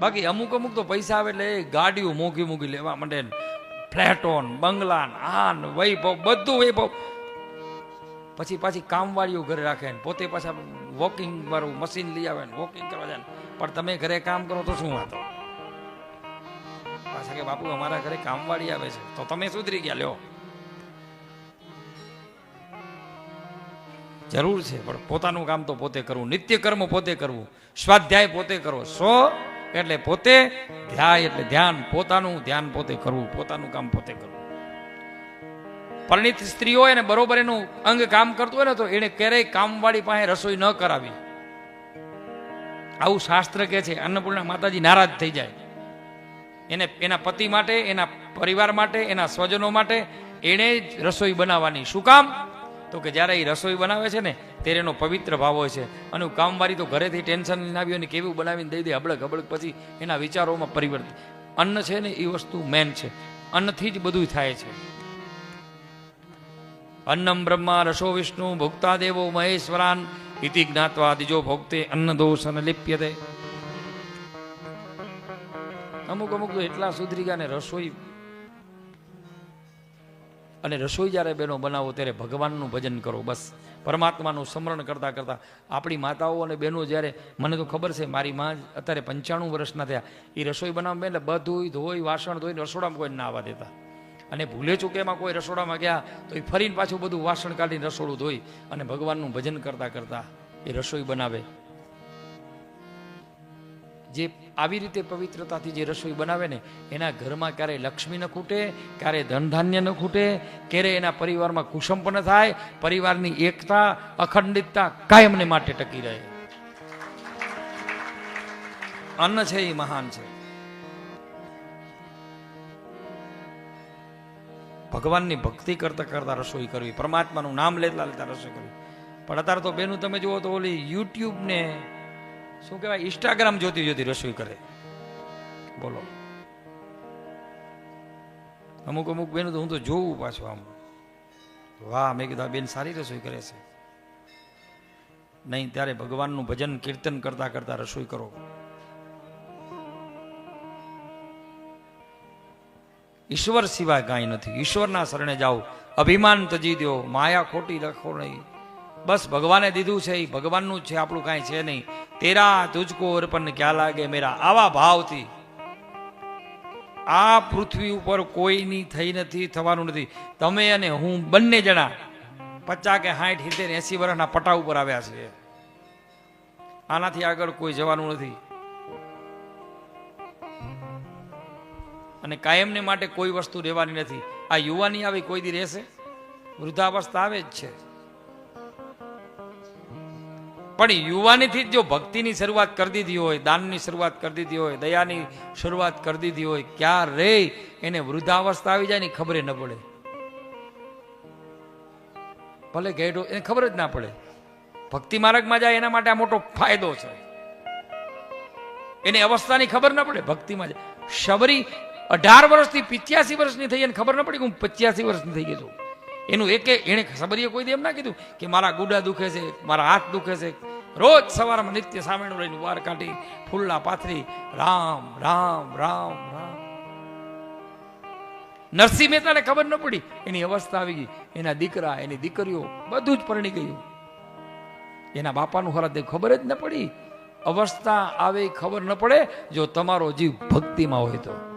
બાકી અમુક અમુક તો પૈસા આવે એટલે ગાડીઓ મોંઘી મોંઘી લેવા માંડે ફ્લેટોન બંગલાન આન, વૈભવ, બધું વૈભવ. પછી પાછી કામવાળીઓ ઘરે રાખે ને, પોતે પાછા વોકિંગ વાળું મશીન લઈ આવે ને વોકિંગ કરવા જાય પણ તમે ઘરે કામ કરો તો શું વાતો પાછા કે બાપુ, અમારા ઘરે કામવાળી આવે છે. તો તમે સુધરી ગયા, લ્યો. જરૂર છે, પણ પોતાનું કામ તો પોતે કરવું નિત્ય કર્મ પોતે કરવું, સ્વાધ્યાય પોતે કરો સો એટલે પોતે ધ્યાય, એટલે ધ્યાન, પોતાનું ધ્યાન પોતે કરવું, પોતાનું કામ પોતે કરવું. પરિણિત સ્ત્રી હોય બરોબર એનું અંગ કામ કરતું હોય ને તો એને ક્યારેય કામવાળી પાસે રસોઈ ન કરાવી. આવું શાસ્ત્ર કે છે, અન્નપૂર્ણા માતાજી નારાજ થઈ જાય. એને, એના પતિ માટે, એના પરિવાર માટે, એના સ્વજનો માટે એણે જ રસોઈ બનાવવાની. શું કામ? તો કે જ્યારે એ રસોઈ બનાવે છે ને, ત્યારે એનો પવિત્ર ભાવ હોય છે. અને કામવાળી તો ઘરેથી ટેન્શન લઈને આવ્યું અને કેવું બનાવીને દઈ દે, હબળક હબળક, પછી એના વિચારોમાં પરિવર્તન. અન્ન છે ને એ વસ્તુ મેન છે. અન્નથી જ બધું થાય છે. અન્નમ બ્રહ્મા રસો વિષ્ણુ ભોક્તા દેવો મહેશ્વરાન ઇતિ જ્ઞાત્વા દિજો ભોક્તે અન્ન દોષ અને લિપ્યતે. અમુક અમુક તો એટલા સુધરી ગયા ને રસોઈ અને રસોઈ જ્યારે બહેનો બનાવો ત્યારે ભગવાનનું ભજન કરો, બસ. પરમાત્માનું સ્મરણ કરતા કરતાં આપણી માતાઓ અને બહેનો જ્યારે, મને તો ખબર છે, મારી માં અત્યારે પંચાણું વર્ષના થયા. એ રસોઈ બનાવવા એટલે બધું ધોઈ, વાસણ ધોઈને રસોડામાં કોઈ ના આવવા દેતા. અને ભૂલે ચૂકે એમાં કોઈ રસોડામાં ગયા, તો એ ફરીને પાછું બધું વાસણ કાઢીને રસોડું ધોઈ અને ભગવાનનું ભજન કરતા કરતાં એ રસોઈ બનાવે. જે આવી રીતે પવિત્રતાથી જે રસોઈ બનાવે ને, એના ઘરમાં ક્યારેય લક્ષ્મી ન ખૂટે, ક્યારેય ધન ધાન્ય ન ખૂટે ક્યારે એના પરિવારમાં કુસંપ ન થાય, પરિવારની એકતા, અખંડિતતા કાયમને માટે ટકી રહે. અન્ન છે એ મહાન છે. ભગવાનની ભક્તિ કરતા કરતા રસોઈ કરવી, પરમાત્માનું નામ લેતા લેતા રસોઈ કરવી. પણ અત્યારે તો બેનું તમે જુઓ તો ઓલી યુટ્યુબ ને શું કહેવાય? ઇન્સ્ટાગ્રામ જોતી જોતી રસોઈ કરે. બોલો. અમુક અમુક બેનું તો હું તો જોઉં પાછું આમ. વાહ, મેં કીધું બેન સારી રસોઈ કરે છે. નહીં, ત્યારે ભગવાનનું ભજન, કીર્તન કરતા કરતા રસોઈ કરો. ઈશ્વર સિવાય કાંઈ નથી. ઈશ્વરના શરણે જાઓ. અભિમાન તજી દો માયા ખોટી રાખો નહીં. બસ ભગવાને દીધું છે એ ભગવાનનું જ છે, આપણું કાંઈ છે નહીં. તેરા તુજકો અર્પણ ક્યાં લાગે મેરા આવા ભાવથી આ પૃથ્વી ઉપર કોઈની થઈ નથી થવાનું નથી તમે અને હું બંને જણા પચાસ કે સાઠ સિત્તેર એસી વર્ષના પટા ઉપર આવ્યા છે આનાથી આગળ કોઈ જવાનું નથી અને કાયમને માટે કોઈ વસ્તુ રહેવાની નથી આ યુવાની આવી કોઈ દી રહેશે વૃદ્ધાવસ્થા આવે જ છે પણ યુવાનીથી જ ભક્તિની શરૂઆત કરી દીધી હોય, દાનની શરૂઆત કરી દીધી હોય, દયાની શરૂઆત કરી દીધી હોય ક્યાં રે એને વૃદ્ધાવસ્થા આવી જાય ને ખબર ન પડે. ભલે ગેડો એને ખબર જ ના પડે. ભક્તિ માર્ગમાં જાય એના માટે આ મોટો ફાયદો છે. એની અવસ્થાની ખબર ન પડે, ભક્તિમાં જાય. શબરી અઢાર વર્ષથી પિત્યાસી વર્ષની થઈ એને ખબર ન પડી કે હું પચ્યાસી વર્ષની થઈ ગઈ છું. એનું એકે એણે સબરીએ કોઈ દી એમ ના કીધું કે મારા ગુડા દુખે છે, મારા હાથ દુખે છે રોજ સવારમાં નિત્ય સામેણું લઈને વાર કાઢી ફૂલના પાથરી, રામ રામ રામ રામ. નરસિંહ મહેતાને ખબર ન પડી. એની અવસ્થા આવી ગઈ. એના દીકરા, એની દીકરીઓ બધું જ પરણી ગયું. એના બાપાનું હરાતે ખબર જ ન પડી. અવસ્થા આવે ખબર ન પડે, જો તમારો જીવ ભક્તિમાં હોય તો.